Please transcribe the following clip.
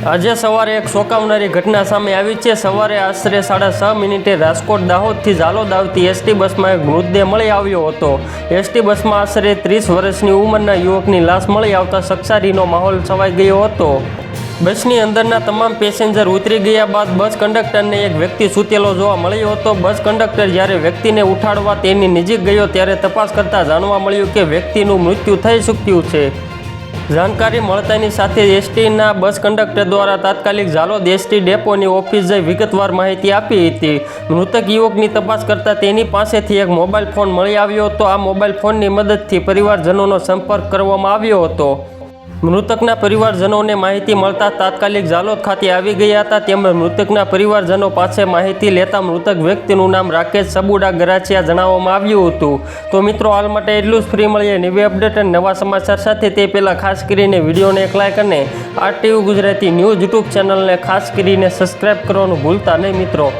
આજે સવારે એક શોકાવનારી ઘટના સામે આવી છે. સવારે આશરે સાડા છ મિનિટે રાજકોટ દાહોદથી ઝાલોદ આવતી એસટી બસમાં એક મૃતદેહ મળી આવ્યો હતો. એસટી બસમાં આશરે ત્રીસ વર્ષની ઉંમરના યુવકની લાશ મળી આવતા સક્ષારીનો માહોલ છવાઈ ગયો હતો. બસની અંદરના તમામ પેસેન્જર ઉતરી ગયા બાદ બસ કંડક્ટરને એક વ્યક્તિ સૂતેલો જોવા મળ્યો હતો. બસ કંડક્ટર જ્યારે વ્યક્તિને ઉઠાડવા તેની નજીક ગયો ત્યારે તપાસ કરતાં જાણવા મળ્યું કે વ્યક્તિનું મૃત્યુ થઈ ચૂક્યું છે. જાણકારી મળતાની સાથે એસટીના બસ કંડક્ટર દ્વારા તાત્કાલિક ઝાલોદ એસટી ડેપોની ઓફિસ જઈ વિગતવાર માહિતી આપી હતી. મૃતક યુવકની તપાસ કરતાં તેની પાસેથી એક મોબાઈલ ફોન મળી આવ્યો હતો. આ મોબાઈલ ફોનની મદદથી પરિવારજનોનો સંપર્ક કરવામાં આવ્યો હતો. મૃતકના પરિવારજનોને માહિતી મળતા તાત્કાલિક જાલોદ ખાતે આવી ગયા હતા. તેમજ મૃતકના પરિવારજનો પાસે માહિતી લેતા મૃતક વ્યક્તિનું નામ રાકેશ સબુડા ગરાચિયા જણાવવામાં આવ્યું હતું. તો મિત્રો, હાલ માટે એટલું જ. ફ્રી મળીએ નવી અપડેટ અને નવા સમાચાર સાથે. તે પહેલાં ખાસ કરીને વિડીયોને એક લાઇક અને આરટીવી ગુજરાતી ન્યૂઝ યુટ્યુબ ચેનલને ખાસ કરીને સબસ્ક્રાઈબ કરવાનું ભૂલતા નહીં મિત્રો.